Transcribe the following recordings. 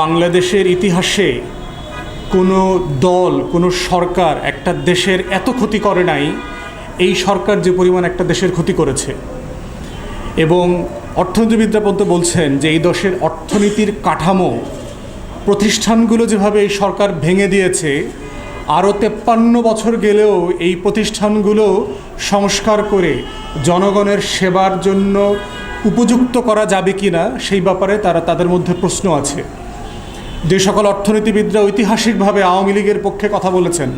বাংলাদেশের ইতিহাসে কোনো দল, কোনো সরকার একটা দেশের এত ক্ষতি করে নাই, এই সরকার যে পরিমাণ একটা দেশের ক্ষতি করেছে। এবং অর্থনীতিবিদরা পর্যন্ত বলছেন যে এই দেশের অর্থনীতির কাঠামো, প্রতিষ্ঠানগুলো যেভাবে এই সরকার ভেঙে দিয়েছে, আরও তেপ্পান্ন বছর গেলেও এই প্রতিষ্ঠানগুলো সংস্কার করে জনগণের সেবার জন্য উপযুক্ত করা যাবে কি না সেই ব্যাপারে তারা তাদের মধ্যে প্রশ্ন আছে। যে সকল অর্থনীতিবিদরা ঐতিহাসিকভাবে আওয়ামী লীগের পক্ষে কথা বলেছেন,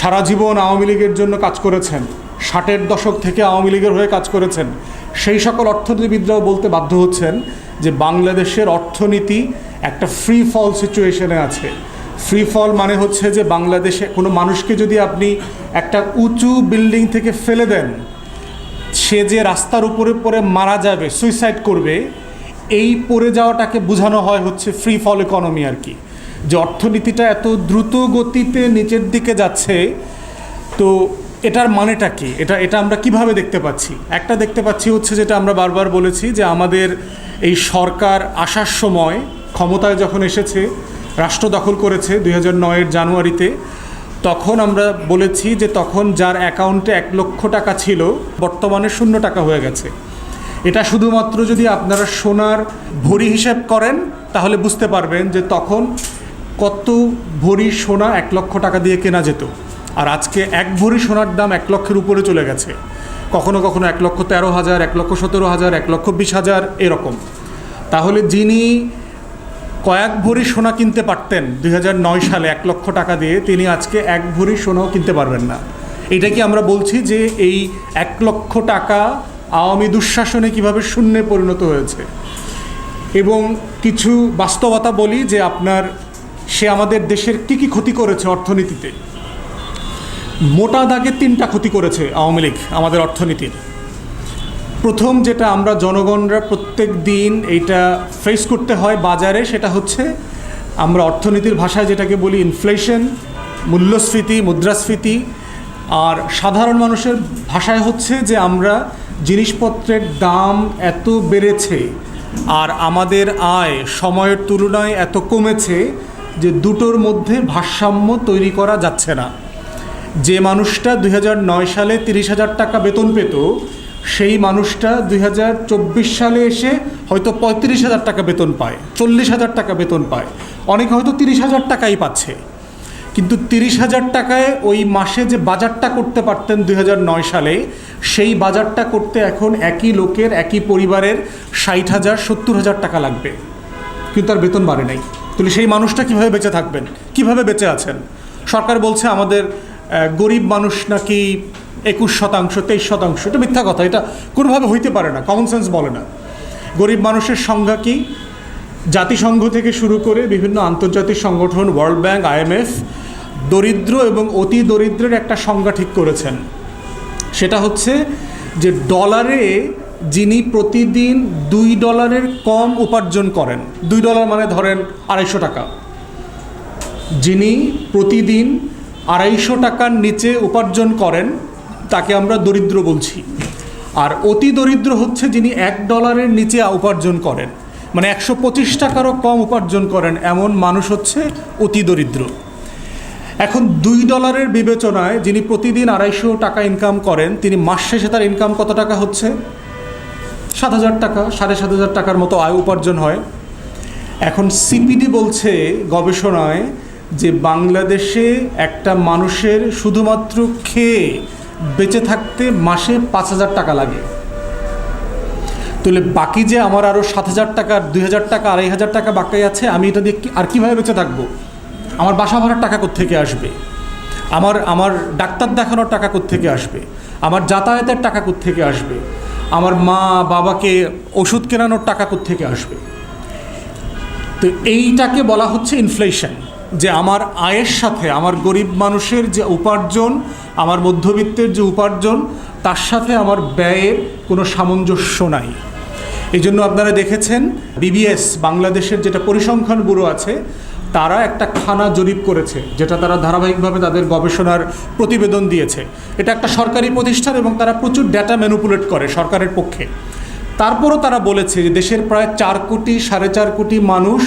সারা জীবন আওয়ামী লীগের জন্য কাজ করেছেন, ষাটের দশক থেকে আওয়ামী লীগের হয়ে কাজ করেছেন, সেই সকল অর্থনীতিবিদরাও বলতে বাধ্য হচ্ছেন যে বাংলাদেশের অর্থনীতি একটা ফ্রি ফল সিচুয়েশনে আছে। ফ্রি ফল মানে হচ্ছে যে বাংলাদেশে কোনো মানুষকে যদি আপনি একটা উঁচু বিল্ডিং থেকে ফেলে দেন, সে যে রাস্তার উপরে পরে মারা যাবে সুইসাইড করবে এই পড়ে যাওয়াটাকে বোঝানো হয় হচ্ছে ফ্রি ফল ইকোনমি আর কি। যে অর্থনীতিটা এত দ্রুত গতিতে নিচের দিকে যাচ্ছে, তো এটার মানেটা কি? এটা এটা আমরা কীভাবে দেখতে পাচ্ছি? একটা দেখতে পাচ্ছি হচ্ছে যেটা আমরা বারবার বলেছি যে আমাদের এই সরকার আসার সময় ক্ষমতায় যখন এসেছে, রাষ্ট্র দখল করেছে দুই হাজার নয়ের জানুয়ারিতে, তখন আমরা বলেছি যে তখন যার অ্যাকাউন্টে এক লক্ষ টাকা ছিল, বর্তমানে শূন্য টাকা হয়ে গেছে। এটা শুধুমাত্র যদি আপনারা সোনার ভরি হিসাব করেন, তাহলে বুঝতে পারবেন যে তখন কত ভরি সোনা এক লক্ষ টাকা দিয়ে কেনা যেত। আর আজকে এক ভরি সোনার দাম এক লক্ষের উপরে চলে গেছে। কখনো কখনো এক লক্ষ তেরো হাজার, এক লক্ষ সতেরো হাজার, এক লক্ষ বিশ হাজার এরকম। তাহলে যিনি কয়েক ভরি সোনা কিনতে পারতেন দুই নয় সালে এক লক্ষ টাকা দিয়ে, তিনি আজকে এক ভরি সোনাও কিনতে পারবেন না। এটা কি আমরা বলছি যে এই এক লক্ষ টাকা আওয়ামী দুঃশাসনে কীভাবে শূন্যে পরিণত হয়েছে। এবং কিছু বাস্তবতা বলি যে আপনার, সে আমাদের দেশের কী কী ক্ষতি করেছে অর্থনীতিতে। মোটা দাগে তিনটা ক্ষতি করেছে আওয়ামী লীগ আমাদের অর্থনীতির। প্রথম যেটা আমরা জনগণরা প্রত্যেক দিন এইটা ফেস করতে হয় বাজারে, সেটা হচ্ছে আমরা অর্থনীতির ভাষায় যেটাকে বলি ইনফ্লেশন মূল্যস্ফীতি, মুদ্রাস্ফীতি। আর সাধারণ মানুষের ভাষায় হচ্ছে যে আমরা জিনিসপত্রের দাম এত বেড়েছে আর আমাদের আয় সময়ের তুলনায় এত কমেছে যে দুটোর মধ্যে ভারসাম্য তৈরি করা যাচ্ছে না। যে মানুষটা দুই হাজার নয় সালে তিরিশ হাজার টাকা বেতন পেত, সেই মানুষটা দুই হাজার চব্বিশ সালে এসে হয়তো পঁয়ত্রিশ হাজার টাকা বেতন পায়, চল্লিশ হাজার টাকা বেতন পায়। অনেকে হয়তো তিরিশ হাজার টাকাই পাচ্ছে। কিন্তু তিরিশ হাজার টাকায় ওই মাসে যে বাজারটা করতে পারতেন দু হাজার নয় সালে, সেই বাজারটা করতে এখন একই লোকের, একই পরিবারের ষাট হাজার, সত্তর হাজার টাকা লাগবে। কিন্তু তার বেতন বাড়ে নাই। তাহলে সেই মানুষটা কীভাবে বেঁচে থাকবেন? কীভাবে বেঁচে আছেন? সরকার বলছে আমাদের গরিব মানুষ নাকি একুশ শতাংশ, তেইশ শতাংশ, এটা মিথ্যা কথা, এটা কোনোভাবে হইতে পারে না কমন সেন্স বলে না। গরিব মানুষের সংখ্যা কি? জাতিসংঘ থেকে শুরু করে বিভিন্ন আন্তর্জাতিক সংগঠন ওয়ার্ল্ড ব্যাংক আইএমএফ দরিদ্র এবং অতি দরিদ্রের একটা সংজ্ঞা ঠিক করেছেন। সেটা হচ্ছে যে ডলারে যিনি প্রতিদিন দুই ডলারের কম উপার্জন করেন, দুই ডলার মানে ধরেন আড়াইশো টাকা। যিনি প্রতিদিন আড়াইশো টাকার নিচে উপার্জন করেন, তাকে আমরা দরিদ্র বলছি। আর অতি দরিদ্র হচ্ছে যিনি এক ডলারের নিচে উপার্জন করেন মানে একশো পঁচিশ টাকারও কম উপার্জন করেন, এমন মানুষ হচ্ছে অতি দরিদ্র। এখন দুই ডলারের বিবেচনায় যিনি প্রতিদিন আড়াইশো টাকা ইনকাম করেন, তিনি মাস শেষে তার ইনকাম কত টাকা হচ্ছে? সাত হাজার টাকা, সাড়ে সাত হাজার টাকার মতো আয় উপার্জন হয়। এখন সিপিডি বলছে গবেষণায় যে বাংলাদেশে একটা মানুষের শুধুমাত্র খেয়ে বেঁচে থাকতে মাসে পাঁচ হাজার টাকা লাগে। তাহলে বাকি যে আমার আরও সাত হাজার টাকা, দুই হাজার টাকা, আড়াই হাজার টাকা বাকি আছে, আমি এটা দিয়ে আর কীভাবে বেঁচে থাকব? আমার বাসা ভাড়ার টাকা কোত্থেকে আসবে? আমার আমার ডাক্তার দেখানোর টাকা কোত্থেকে আসবে? আমার যাতায়াতের টাকা কোত্থেকে আসবে? আমার মা বাবাকে ওষুধ কেনানোর টাকা কোত্থেকে আসবে? তো এইটাকে বলা হচ্ছে ইনফ্লেশন যে আমার আয়ের সাথে আমার গরিব মানুষের যে উপার্জন, আমার মধ্যবিত্তের যে উপার্জন, তার সাথে আমার ব্যয়ের কোনো সামঞ্জস্য নাই। এই জন্য আপনারা দেখেছেন বিবিএস বাংলাদেশের যেটা পরিসংখ্যান ব্যুরো আছে তারা একটা খানা জরিপ করেছে, যেটা তারা ধারাবাহিকভাবে তাদের গবেষণার প্রতিবেদন দিয়েছে। এটা একটা সরকারি প্রতিষ্ঠান এবং তারা প্রচুর ডেটা ম্যানুপুলেট করে সরকারের পক্ষে। তারপরও তারা বলেছে যে দেশের প্রায় চার কোটি, সাড়ে চার কোটি মানুষ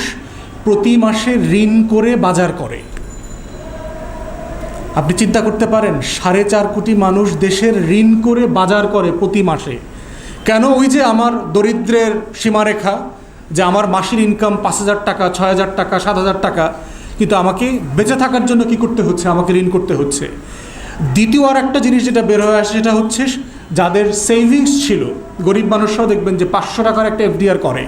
প্রতি মাসে ঋণ করে বাজার করে। আপনি চিন্তা করতে পারেন, সাড়ে চার কোটি মানুষ দেশের ঋণ করে বাজার করে প্রতি মাসে। কেন ওই যে আমার দরিদ্রের সীমারেখা যে আমার মাসের ইনকাম পাঁচ হাজার টাকা, ছয় হাজার টাকা, সাত হাজার টাকা, কিন্তু আমাকে বেঁচে থাকার জন্য কি করতে হচ্ছে? আমাকে ঋণ করতে হচ্ছে। দ্বিতীয় আর একটা জিনিস যেটা বের হয়ে আসে সেটা হচ্ছে যাদের সেভিংস ছিল, গরিব মানুষরাও দেখবেন যে পাঁচশো টাকার একটা এফডিআর করে।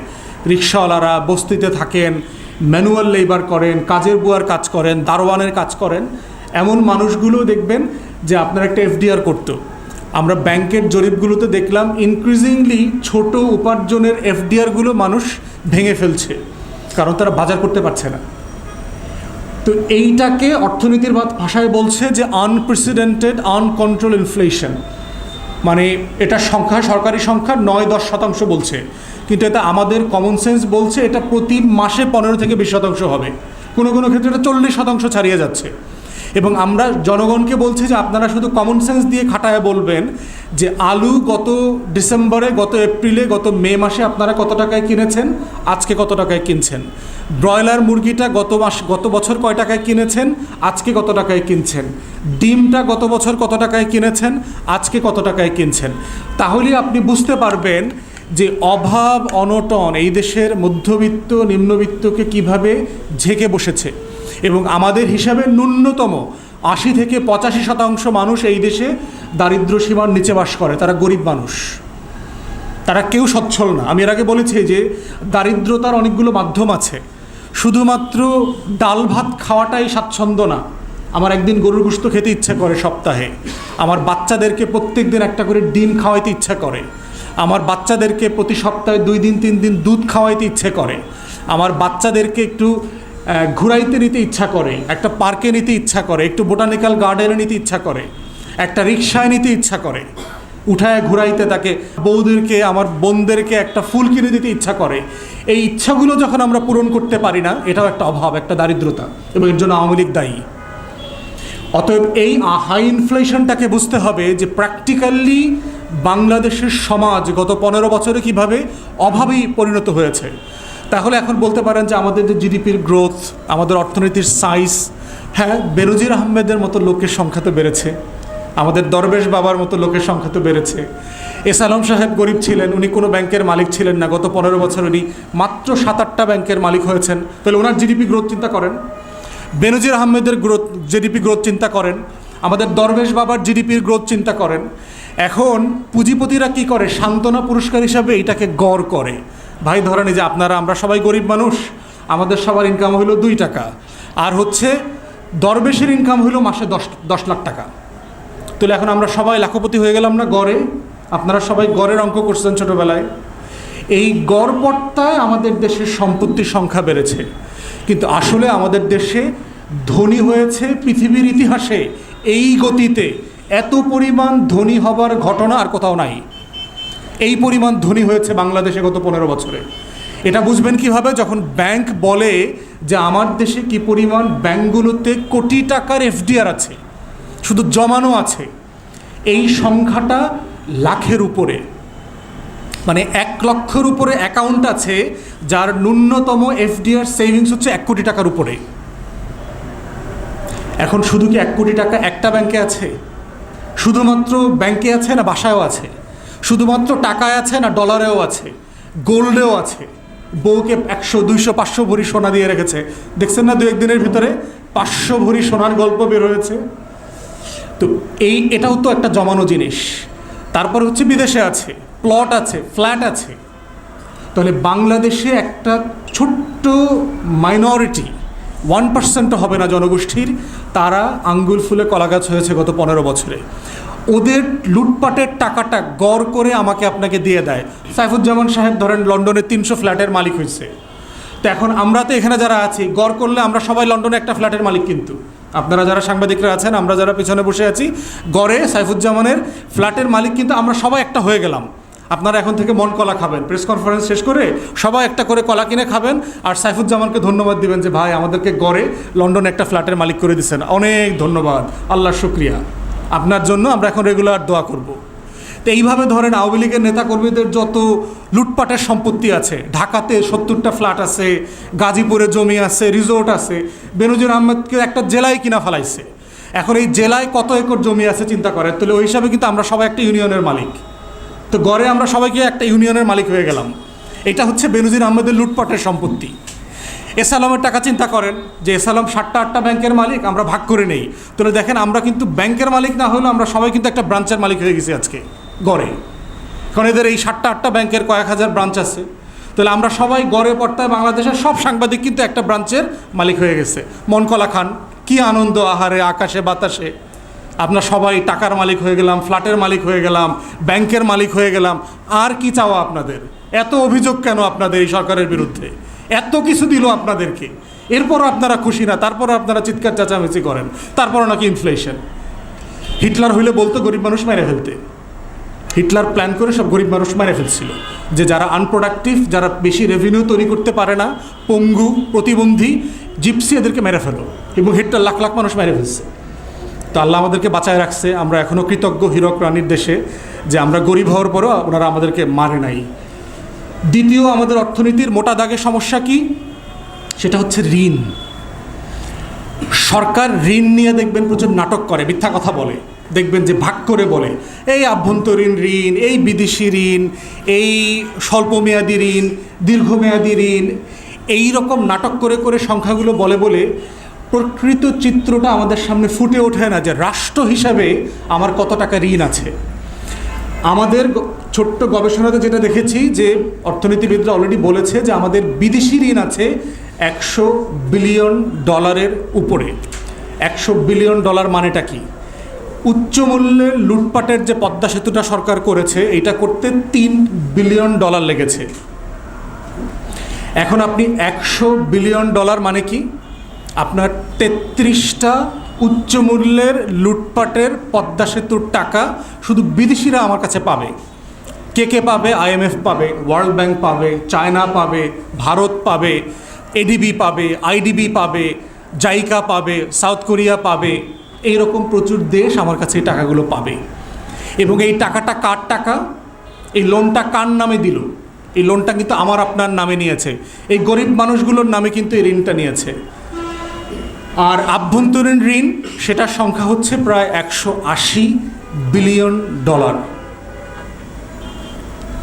রিক্সাওয়ালারা বস্তিতে থাকেন ম্যানুয়াল লেবার করেন, কাজের বুয়ার কাজ করেন, দারোয়ানের কাজ করেন। এমন মানুষগুলো দেখবেন যে আপনার একটা এফডিআর করতো। আমরা ব্যাংকের জরিপগুলোতে দেখলাম ইনক্রিজিংলি ছোট উপার্জনের এফডিআরগুলো মানুষ ভেঙে ফেলছে। কারণ তারা বাজার করতে পারছে না। তো এইটাকে অর্থনীতির ভাষায় বলছে যে আনপ্রেসিডেন্টেড আনকন্ট্রোল ইনফ্লেশন মানে এটা সংখ্যা, সরকারি সংখ্যা নয়, দশ শতাংশ বলছে। কিন্তু এটা আমাদের কমন সেন্স বলছে এটা প্রতি মাসে পনেরো থেকে বিশ শতাংশ হবে। কোনো কোনো ক্ষেত্রে এটা চল্লিশ শতাংশ ছাড়িয়ে যাচ্ছে। এবং আমরা জনগণকে বলছি যে আপনারা শুধু কমন সেন্স দিয়ে খাটায় বলবেন যে আলু গত ডিসেম্বরে, গত এপ্রিলে, গত মে মাসে আপনারা কত টাকায় কিনেছেন? আজকে কত টাকায় কিনছেন? ব্রয়লার মুরগিটা গত মাস, গত বছর কয় টাকায় কিনেছেন? আজকে কত টাকায় কিনছেন? ডিমটা গত বছর কত টাকায় কিনেছেন? আজকে কত টাকায় কিনছেন? তাহলে আপনি বুঝতে পারবেন যে অভাব, অনটন এই দেশের মধ্যবিত্ত, নিম্নবিত্তকে কীভাবে ঝেঁকে বসেছে। এবং আমাদের হিসাবে ন্যূনতম আশি থেকে পঁচাশি শতাংশ মানুষ এই দেশে দারিদ্র সীমার নিচে বাস করে। তারা গরিব মানুষ। তারা কেউ সচ্ছল না। আমি এর আগে বলেছি যে দারিদ্রতার অনেকগুলো মাধ্যম আছে। শুধুমাত্র ডাল ভাত খাওয়াটাই স্বাচ্ছন্দ্য না। আমার একদিন গরুর গুস্ত খেতে ইচ্ছা করে সপ্তাহে। আমার বাচ্চাদেরকে প্রত্যেক দিন একটা করে ডিম খাওয়াইতে ইচ্ছা করে। আমার বাচ্চাদেরকে প্রতি সপ্তাহে দুই দিন, তিন দিন দুধ খাওয়াইতে ইচ্ছে করে। আমার বাচ্চাদেরকে একটু ঘুরাইতে নিতে ইচ্ছা করে, একটা পার্কে নিতে ইচ্ছা করে, একটু বোটানিক্যাল গার্ডেনে নিতে ইচ্ছা করে, একটা রিক্সায় নিতে ইচ্ছা করে, উঠায় ঘুরাইতে তাকে, বউদেরকে, আমার বোনদেরকে একটা ফুল কিনে দিতে ইচ্ছা করে। এই ইচ্ছাগুলো যখন আমরা পূরণ করতে পারি না, এটাও একটা অভাব, একটা দারিদ্রতা, এবং এর জন্য আওয়ামী লীগ দায়ী। অতএব এই হাই ইনফ্লেশনটাকে বুঝতে হবে যে প্র্যাকটিক্যালি বাংলাদেশের সমাজ গত পনেরো বছরে কীভাবে অভাবেই পরিণত হয়েছে। তাহলে এখন বলতে পারেন যে আমাদের যে জিডিপির গ্রোথ আমাদের অর্থনীতির সাইজ হ্যাঁ বেনজির আহমেদের মতো লোকের সংখ্যা তো বেড়েছে। আমাদের দরবেশ বাবার মতো লোকের সংখ্যা তো বেড়েছে। এস আলম সাহেব গরিব ছিলেন, উনি কোনো ব্যাংকের মালিক ছিলেন না। গত পনেরো বছর উনি মাত্র সাত আটটা ব্যাংকের মালিক হয়েছেন। তাহলে ওনার জিডিপি গ্রোথ চিন্তা করেন। বেনজির আহমেদের গ্রোথ জিডিপি গ্রোথ চিন্তা করেন। আমাদের দরবেশ বাবার জিডিপির গ্রোথ চিন্তা করেন। এখন পুঁজিপতিরা কি করে? সান্ত্বনা পুরস্কার হিসাবে এটাকে গড় করে। ভাই ধরেন যে আপনারা, আমরা সবাই গরিব মানুষ, আমাদের সবার ইনকাম হলো দুই টাকা। আর হচ্ছে, দরবেশের ইনকাম হলো মাসে দশ দশ লাখ টাকা। তাহলে এখন আমরা সবাই লাখপতি হয়ে গেলাম না গড়ে? আপনারা সবাই গড়ের অঙ্ক করছেন ছোটোবেলায়। এই গড়পট্টায় আমাদের দেশের সম্পত্তির সংখ্যা বেড়েছে। কিন্তু আসলে আমাদের দেশে ধনী হয়েছে পৃথিবীর ইতিহাসে, এই গতিতে এত পরিমাণ ধনী হবার ঘটনা আর কোথাও নাই। এই পরিমাণ ধনী হয়েছে বাংলাদেশে গত পনেরো বছরে। এটা বুঝবেন কীভাবে? যখন ব্যাংক বলে যে আমার দেশে কি পরিমাণ ব্যাংকগুলোতে কোটি টাকার এফডিআর আছে, শুধু জমানো আছে, এই সংখ্যাটা লাখের উপরে। মানে এক লক্ষের উপরে অ্যাকাউন্ট আছে যার ন্যূনতম এফডিআর সেভিংস হচ্ছে এক কোটি টাকার উপরে। এখন শুধু কি এক কোটি টাকা একটা ব্যাংকে আছে? শুধুমাত্র ব্যাংকে আছে না বাসায়ও আছে? শুধুমাত্র টাকায় আছে না ডলারেও আছে? গোল্ডেও আছে। বউকে একশো, দুইশো, পাঁচশো ভরি সোনা দিয়ে রেখেছে। দেখছেন না দু একদিনের ভিতরে? পাঁচশো ভরি সোনার গল্প বের হয়েছে। তো এই, এটাও তো একটা জমানো জিনিস। তারপর হচ্ছে বিদেশে আছে, প্লট আছে, ফ্ল্যাট আছে। তাহলে বাংলাদেশে একটা ছোট্ট মাইনরিটি ওয়ান পার্সেন্টও হবে না জনগোষ্ঠীর, তারা আঙ্গুল ফুলে কলাগাছ হয়েছে গত পনেরো বছরে। ওদের লুটপাটের টাকাটা গড় করে আমাকে আপনাকে দিয়ে দেয়। সাইফুজ্জামান সাহেব ধরেন লন্ডনের তিনশো ফ্ল্যাটের মালিক হয়েছে। তো এখন আমরা তো এখানে যারা আছি, গড় করলে আমরা সবাই লন্ডনে একটা ফ্ল্যাটের মালিক কিন্তু। আপনারা যারা সাংবাদিকরা আছেন, আমরা যারা পিছনে বসে আছি, গড়ে সাইফুজ্জামানের ফ্ল্যাটের মালিক কিন্তু আমরা সবাই একটা হয়ে গেলাম। আপনারা এখন থেকে মন কলা খাবেন। প্রেস কনফারেন্স শেষ করে সবাই একটা করে কলা কিনে খাবেন আর সাইফুজ্জামানকে ধন্যবাদ দিবেন যে, ভাই, আমাদেরকে গড়ে লন্ডনে একটা ফ্ল্যাটের মালিক করে দিচ্ছেন অনেক ধন্যবাদ। আল্লাহর শুক্রিয়া। আপনার জন্য আমরা এখন রেগুলার দোয়া করব। তো এইভাবে ধরেন আওয়ামী লীগের নেতাকর্মীদের যত লুটপাটের সম্পত্তি আছে, ঢাকাতে সত্তরটা ফ্ল্যাট আছে, গাজীপুরে জমি আছে রিসোর্ট আছে, বেনজির আহমেদকে একটা জেলায় কিনা ফেলাইছে। এখন এই জেলায় কত একর জমি আছে চিন্তা করে তাহলে ওই হিসাবে কিন্তু আমরা সবাই একটা ইউনিয়নের মালিক। তো গড়ে আমরা সবাইকে একটা ইউনিয়নের মালিক হয়ে গেলাম। এটা হচ্ছে বেনজির আহমেদের লুটপাটের সম্পত্তি। এসালামের টাকা চিন্তা করেন যে এসালাম সাতটা আটটা ব্যাংকের মালিক, আমরা ভাগ করে নেই। তাহলে দেখেন, আমরা কিন্তু ব্যাংকের মালিক না হলেও আমরা সবাই কিন্তু একটা ব্রাঞ্চের মালিক হয়ে গেছি আজকে, গড়ে। কারণ এদের এই সাতটা আটটা ব্যাংকের কয়েক হাজার ব্রাঞ্চ আছে। তাহলে আমরা সবাই গড়ে পড়তায় বাংলাদেশের সব সাংবাদিক কিন্তু একটা ব্রাঞ্চের মালিক হয়ে গেছে। মনকলা খান, কি আনন্দ, আহারে, আকাশে, বাতাসে। আমরা সবাই টাকার মালিক হয়ে গেলাম, ফ্ল্যাটের মালিক হয়ে গেলাম, ব্যাংকের মালিক হয়ে গেলাম। আর কি চাওয়া আপনাদের? এত অভিযোগ কেন আপনাদের এই সরকারের বিরুদ্ধে? এত কিছু দিল আপনাদেরকে। এরপরও আপনারা খুশি না, তারপরও আপনারা চিৎকার চেঁচামেচি করেন, তারপরও নাকি ইনফ্লেশন হিটলার হইলে বলতো গরিব মানুষ মেরে ফেলতে। হিটলার প্ল্যান করে সব গরিব মানুষ মেরে ফেলছিল, যে যারা আনপ্রোডাক্টিভ যারা বেশি রেভিনিউ তৈরি করতে পারে না, পঙ্গু, প্রতিবন্ধী জিপসি এদেরকে মেরে ফেলো, এবং হিটলার লাখ লাখ মানুষ মেরে ফেলছে। তো আল্লাহ আমাদেরকে বাঁচায় রাখছে, আমরা এখনও কৃতজ্ঞ হীরক রানীর দেশে, যে আমরা গরিব হওয়ার পরও ওনারা আমাদেরকে মারে নাই। দ্বিতীয় আমাদের অর্থনীতির মোটা দাগের সমস্যা কি? সেটা হচ্ছে ঋণ। সরকার ঋণ নিয়ে দেখবেন প্রচুর নাটক করে, মিথ্যা কথা বলে। দেখবেন যে ভাগ করে বলে, এই আভ্যন্তরীণ ঋণ, এই বিদেশি ঋণ, এই স্বল্পমেয়াদী ঋণ, দীর্ঘমেয়াদী ঋণ, এই রকম নাটক করে করে সংখ্যাগুলো বলে বলে প্রকৃত চিত্রটা আমাদের সামনে ফুটে ওঠে না যে রাষ্ট্র হিসাবে আমার কত টাকা ঋণ আছে। আমাদের ছোট্ট গবেষণাতে যেটা দেখেছি যে অর্থনীতিবিদরা অলরেডি বলেছে যে আমাদের বিদেশি ঋণ আছে একশো বিলিয়ন ডলারের উপরে। একশো বিলিয়ন ডলার মানেটা কি? উচ্চ মূল্যের লুটপাটের যে পদ্মা সেতুটা সরকার করেছে, এটা করতে তিন বিলিয়ন ডলার লেগেছে। এখন আপনি একশো বিলিয়ন ডলার মানে কি? আপনার তেত্রিশটা উচ্চ মূল্যের লুটপাটের পদ্মা সেতুর টাকা শুধু বিদেশিরা আমার কাছে পাবে। কে কে পাবে? আইএমএফ পাবে ওয়ার্ল্ড ব্যাংক পাবে চায়না পাবে, ভারত পাবে এডিবি পাবে আইডিবি পাবে জাইকা পাবে সাউথ কোরিয়া পাবে এই রকম প্রচুর দেশ আমার কাছে এই টাকাগুলো পাবে। এবং এই টাকাটা কার টাকা? এই লোনটা কার নামে দিল? এই লোনটা কিন্তু আমার আপনার নামে নিয়েছে। এই গরিব মানুষগুলোর নামে কিন্তু এই ঋণটা নিয়েছে। আর আভ্যন্তরীণ ঋণ, সেটার সংখ্যা হচ্ছে প্রায় একশো আশি বিলিয়ন ডলার।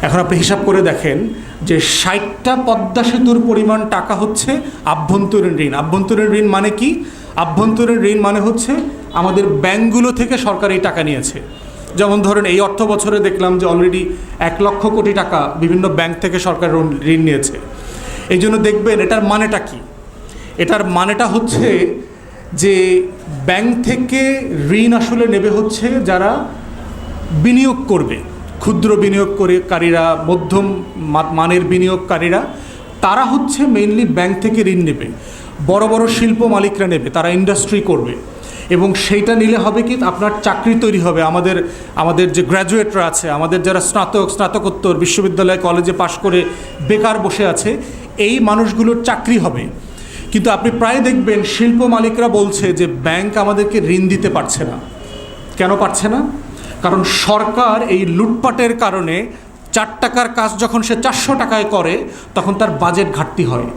এখন আপনি হিসাব করে দেখেন যে ষাটটা পদ্মা সেতুর পরিমাণ টাকা হচ্ছে আভ্যন্তরীণ ঋণ। আভ্যন্তরীণ ঋণ মানে কি? আভ্যন্তরীণ ঋণ মানে হচ্ছে আমাদের ব্যাংকগুলো থেকে সরকার এই টাকা নিয়েছে। যেমন ধরেন এই অর্থ বছরে দেখলাম যে অলরেডি এক লক্ষ কোটি টাকা বিভিন্ন ব্যাংক থেকে সরকার ঋণ- নিয়েছে। এই জন্য দেখবেন এটার মানেটা কি? এটার মানেটা হচ্ছে যে ব্যাংক থেকে ঋণ আসলে নেবে হচ্ছে যারা বিনিয়োগ করবে। ক্ষুদ্র বিনিয়োগকারীরা, মধ্যম মানের বিনিয়োগকারীরা, তারা হচ্ছে মেইনলি ব্যাংক থেকে ঋণ নেবে। বড় বড় শিল্প মালিকরা নেবে, তারা ইন্ডাস্ট্রি করবে। এবং সেইটা নিলে হবে কি, আপনার চাকরি তৈরি হবে। আমাদের আমাদের যে গ্র্যাজুয়েটরা আছে, আমাদের যারা স্নাতক, স্নাতকোত্তর বিশ্ববিদ্যালয় কলেজে পাশ করে বেকার বসে আছে, এই মানুষগুলোর চাকরি হবে। কিন্তু আপনি প্রায় দেখবেন, শিল্প মালিকরা বলছে যে ব্যাংক আমাদেরকে ঋণ দিতে পারছে না। কেন পারছে না? কারণ সরকার এই লুটপাটের কারণে চার টাকার কাজ যখন সে চারশো টাকায় করে, তখন তার বাজেট ঘাটতি হয়।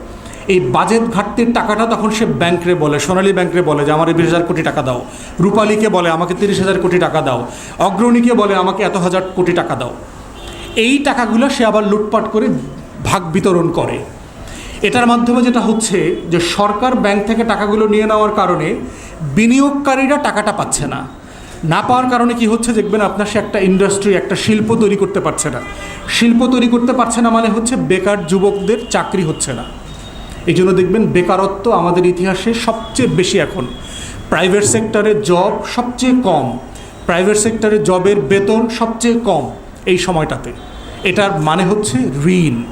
এই বাজেট ঘাটতির টাকাটা তখন সে ব্যাংকরে বলে, সোনালী ব্যাংকরে বলে যে, আমার বিশ হাজার কোটি টাকা দাও। রূপালীকে বলে, আমাকে তিরিশ হাজার কোটি টাকা দাও। অগ্রণীকে বলে, আমাকে এত হাজার কোটি টাকা দাও। এই টাকাগুলো সে আবার লুটপাট করে ভাগ বিতরণ করে। এটার মাধ্যমে যেটা হচ্ছে যে, সরকার ব্যাংক থেকে টাকাগুলো নিয়ে নেওয়ার কারণে বিনিয়োগকারীরা টাকাটা পাচ্ছে না। না পাওয়ার কারণে কি হচ্ছে দেখবেন আপনার সে একটা ইন্ডাস্ট্রি একটা শিল্প তৈরি করতে পারছে না। শিল্প তৈরি করতে পারছে না মানে হচ্ছে বেকার যুবকদের চাকরি হচ্ছে না। এই জন্য দেখবেন বেকারত্ব আমাদের ইতিহাসে সবচেয়ে বেশি এখন। প্রাইভেট সেক্টরে জব সবচেয়ে কম। প্রাইভেট সেক্টরে জবের বেতন সবচেয়ে কম এই সময়টাতে। এটার মানে হচ্ছে ঋণ।